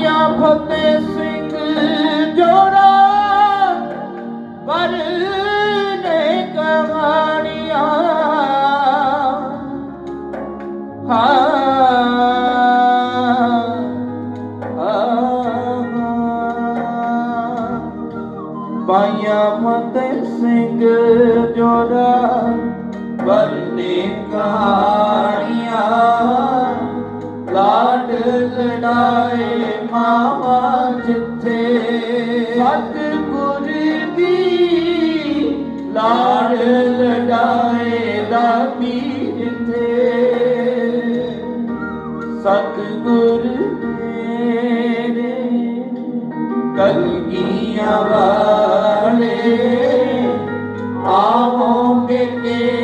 ਮਾਇਆ ਫਤਿਹ ਸਿੰਘ ਜੋੜਾ ਪਰ ਨੇ ਕਹਾਣੀਆਂ ਜੋੜਾ ਵਰਨੇ ਲਾਡ ਲੜਾਏ ਜਿੱਥੇ? ਸਤਿਗੁਰ ਦੀ ਲਾਡ ਲੜਾਏ ਰਾਮੀ ਜਿੱਥੇ? ਸਤਿਗੁਰ ਮੇਰੇ ਕਲਗੀਆਂ ਵਾਲੇ ਕੇ